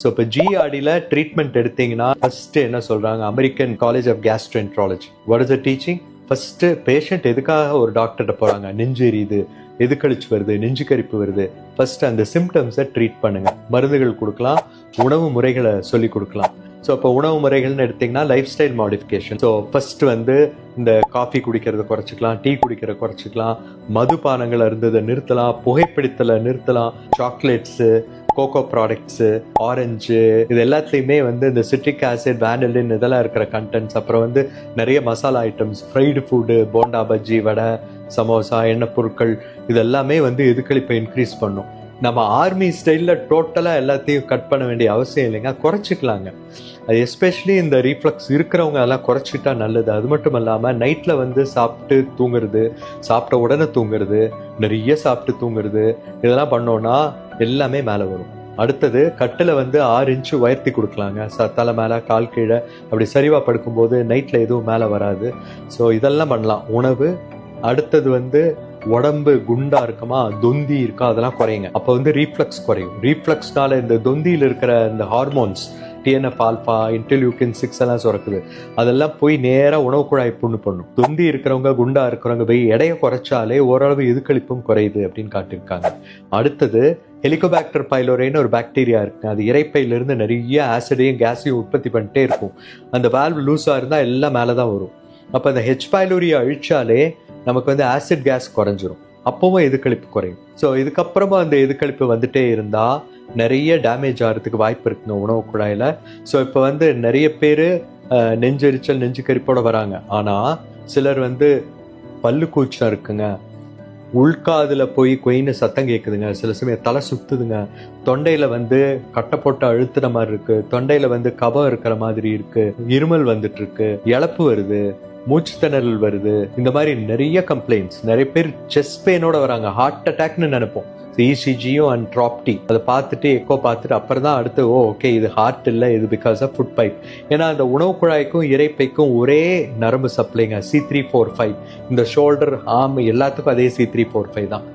So இப்போ ஜிஆர்டியில் treatment எடுத்தீங்கன்னா first என்ன சொல்கிறாங்க American college of gastroenterology what is the teaching first patient எதுக்காக ஒரு டாக்டர்கிட்ட போகிறாங்க நெஞ்சு எரியுது எதுக்கழிச்சு வருது நெஞ்சு கரிப்பு வருது. ஃபஸ்ட்டு அந்த சிம்டம்ஸை ட்ரீட் பண்ணுங்கள் மருந்துகள் கொடுக்கலாம் உணவு முறைகளை சொல்லி கொடுக்கலாம். ஸோ இப்போ உணவு முறைகள்னு எடுத்தீங்கன்னா lifestyle modification so first வந்து இந்த காஃபி குடிக்கிறத குறைச்சிக்கலாம் டீ குடிக்கிறத குறைச்சிக்கலாம். மதுபானங்கள் இருந்ததை நிறுத்தலாம் புகைப்பிடித்தலை நிறுத்தலாம் சாக்லேட்ஸு கோகோ ப்ராடக்ட்ஸு ஆரஞ்சு இது எல்லாத்துலேயுமே வந்து இந்த சிட்ரிக் ஆசிட் வேனிலின் இதெல்லாம் இருக்கிற கண்டென்ட்ஸ் அப்புறம் வந்து நிறைய masala items fried food bonda bajji vada samosa எண்ணெய் பொருட்கள் இது எல்லாமே வந்து எதுக்களிப்பை இன்க்ரீஸ் பண்ணும். நம்ம ஆர்மி ஸ்டைலில் டோட்டலாக எல்லாத்தையும் கட் பண்ண வேண்டிய அவசியம் இல்லைங்க குறைச்சிக்கலாங்க. அது எஸ்பெஷலி இந்த ரீஃப்ளக்ஸ் இருக்கிறவங்க எல்லாம் குறைச்சிட்டா நல்லது. அது மட்டும் இல்லாமல் நைட்டில் வந்து சாப்பிட்டு தூங்குறது சாப்பிட்ட உடனே தூங்குறது நிறைய சாப்பிட்டு தூங்குறது இதெல்லாம் பண்ணோன்னா எல்லாமே மேலே வரும். அடுத்தது கட்டில் வந்து ஆறு இன்ச்சு உயர்த்தி கொடுக்கலாங்க. ச தலை மேலே கால் கீழே அப்படி சரிவாக படுக்கும்போது நைட்டில் எதுவும் மேலே வராது. ஸோ இதெல்லாம் பண்ணலாம். உணவு அடுத்தது வந்து உடம்பு குண்டா இருக்குமா தொந்தி இருக்கா அதெல்லாம் குறையுங்க. அப்போ வந்து ரீஃப்ளக்ஸ் குறையும். ரீஃப்ளக்ஸ்னால இந்த தொந்தியில் இருக்கிற இந்த hormones TNF alpha interleukin six எல்லாம் சுரக்குது. அதெல்லாம் போய் நேராக உணவு குழாய் புண்ணு பண்ணும் தொந்தி இருக்கிறவங்க குண்டா இருக்கிறவங்க போய் எடையை குறைச்சாலே ஓரளவு எதுக்களிப்பும் குறையுது அப்படின்னு காட்டியிருக்காங்க. அடுத்தது ஹெலிகோபாக்டர் பைலோரேன்னு ஒரு பாக்டீரியா இருக்கு. அது இறைப்பையிலிருந்து நிறைய ஆசிடையும் கேஸையும் உற்பத்தி பண்ணிட்டே இருக்கும். அந்த வால்வ் லூஸாக இருந்தால் எல்லாம் மேலே தான் வரும். அப்போ அந்த ஹெச் பைலோரியை அழிச்சாலே நமக்கு வந்து ஆசிட் கேஸ் குறைஞ்சிரும். அப்பவும் எதுக்களிப்பு குறையும். ஸோ இதுக்கப்புறமா அந்த எதுக்களிப்பு வந்துட்டே இருந்தால் நிறைய டேமேஜ் ஆகிறதுக்கு வாய்ப்பு இருக்குங்க உணவு குழாயில். ஸோ இப்போ வந்து நிறைய பேர் நெஞ்செரிச்சல் நெஞ்சு கரிப்போட வராங்க. ஆனால் சிலர் வந்து பல்லு கூச்சம் இருக்குங்க. உள்காதில் போய் கொயின்னு சத்தம் கேட்குதுங்க சில சமயம் தலை சுத்துதுங்க. தொண்டையில் வந்து கட்டை போட்டு அழுத்துற மாதிரி இருக்கு. தொண்டையில் வந்து கபம் இருக்கிற மாதிரி இருக்கு. இருமல் வந்துட்டு இருக்கு. இழப்பு வருது. மூச்சு திணறல் வருது. இந்த மாதிரி நிறைய கம்ப்ளைண்ட்ஸ் நிறைய பேர் செஸ்ட் பெயினோட வராங்க. ஹார்ட் அட்டாக்னு நினைப்போம். இசிஜியும் அண்ட் ட்ராப்டி அதை பார்த்துட்டு எக்கோ பார்த்துட்டு அப்புறம் தான் அடுத்து ஓ ஓகே இது ஹார்ட் இல்லை. இது பிகாஸ் ஆஃப் ஃபுட் பைப் ஏன்னா அந்த உணவு குழாய்க்கும் இறைப்பைக்கும் ஒரே நரம்பு சப்ளைங்க சி த்ரீ ஃபோர் ஃபைவ் இந்த ஷோல்டர் ஆம் எல்லாத்துக்கும் அதே சி த்ரீ ஃபோர் ஃபைவ் தான்.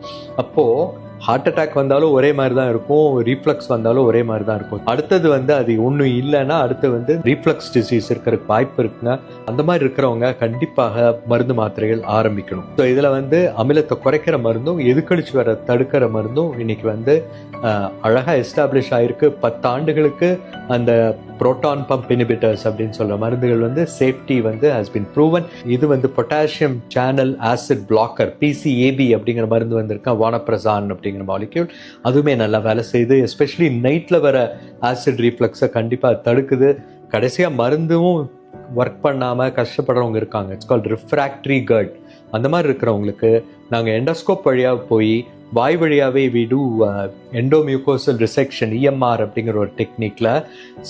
அப்போது ஹார்ட் அட்டாக் வந்தாலும் ஒரே மாதிரி தான் இருக்கும். ரீஃப்ளக்ஸ் வந்தாலும் ஒரே மாதிரி தான் இருக்கும். அடுத்தது வந்து அது ஒன்றும் இல்லைன்னா அடுத்து வந்து ரீஃப்ளக்ஸ் டிசீஸ் இருக்கிறதுக்கு வாய்ப்பு இருக்குங்க. அந்த மாதிரி இருக்கிறவங்க கண்டிப்பாக மருந்து மாத்திரைகள் ஆரம்பிக்கணும். ஸோ இதில் வந்து அமிலத்தை குறைக்கிற மருந்தும் எதுக்கழிச்சு வர தடுக்கிற மருந்தும் இன்னைக்கு வந்து அழகாக எஸ்டாப்ளிஷ் ஆயிருக்கு. பத்து ஆண்டுகளுக்கு அந்த புரோட்டான் பம்ப் இனிபிட்டர்ஸ் அப்படின்னு சொல்கிற மருந்துகள் வந்து சேஃப்டி வந்து ஹஸ் பின் ப்ரூவன் இது வந்து potassium channel acid blocker PCAB அப்படிங்கிற மருந்து வந்திருக்கேன் வானப்பிரசான் அப்படிங்கிற மாலிக்யூல் அதுவுமே நல்லா வேலை செய்யுது. எஸ்பெஷலி நைட்ல வர ஆசிட் ரீஃப்ளக்ஸை கண்டிப்பா தடுக்குது. கடைசியா மருந்தும் ஒர்க் பண்ணாம கஷ்டப்படுறவங்க இருக்காங்க. இட்ஸ் கால் ரிஃப்ராக்டரி கர்ட் அந்த மாதிரி இருக்கிறவங்களுக்கு நாங்க எண்டோஸ்கோப் வழியா போய் வாய் வழியாவே we do endomucosal resection EMR அப்படிங்கிற ஒரு டெக்னிக்ல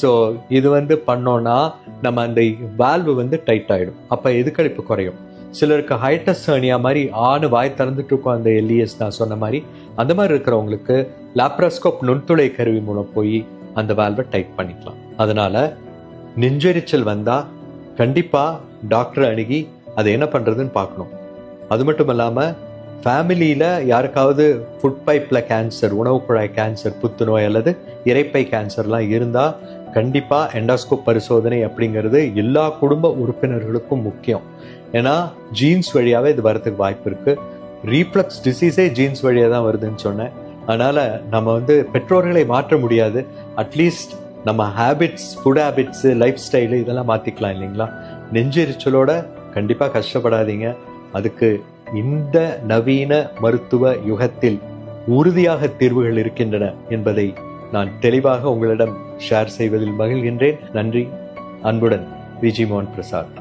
ஸோ இது வந்து பண்ணோம்னா நம்ம அந்த வால்வு வந்து டைட் ஆயிடும். அப்போ எதுக்கழிப்பு குறையும்? சிலருக்கு ஹைட்டஸ் ஹர்னியா மாதிரி ஆணு வாய் திறந்துட்டு இருக்கும் அந்த எல்இஎஸ் நான் சொன்ன மாதிரி அந்த மாதிரி இருக்கிறவங்களுக்கு லாப்ராஸ்கோப் நுண்துளை கருவி மூலம் போய் அந்த வால்வை டைட் பண்ணிக்கலாம். அதனால நெஞ்செரிச்சல் வந்தால் கண்டிப்பாக டாக்டரை அணுகி அதை என்ன பண்ணுறதுன்னு பார்க்கணும். அது மட்டும் இல்லாமல் ஃபேமிலியில் யாருக்காவது ஃபுட் பைப்பில் கேன்சர் உணவு குழாய் கேன்சர் புத்துநோய் அல்லது இரைப்பை கேன்சர்லாம் இருந்தால் கண்டிப்பாக எண்டாஸ்கோப் பரிசோதனை அப்படிங்கிறது எல்லா குடும்ப உறுப்பினர்களுக்கும் முக்கியம். ஏன்னா ஜீன்ஸ் வழியாவே இது வரதுக்கு வாய்ப்பு இருக்குது ரீஃப்ளக்ஸ் டிசீஸே ஜீன்ஸ் வழியாக தான் வருதுன்னு சொன்னேன். அதனால் நம்ம வந்து பெற்றோர்களை மாற்ற முடியாது. அட்லீஸ்ட் நம்ம habits food habits lifestyle இதெல்லாம் மாற்றிக்கலாம் இல்லைங்களா? நெஞ்செரிச்சலோட கண்டிப்பாக கஷ்டப்படாதீங்க. அதுக்கு இந்த நவீன மருத்துவ யுகத்தில் உறுதியாக தீர்வுகள் இருக்கின்றன என்பதை நான் தெளிவாக உங்களிடம் ஷேர் செய்வதில் மகிழ்கின்றேன். நன்றி. அன்புடன் விஜி மோகன் பிரசாத்.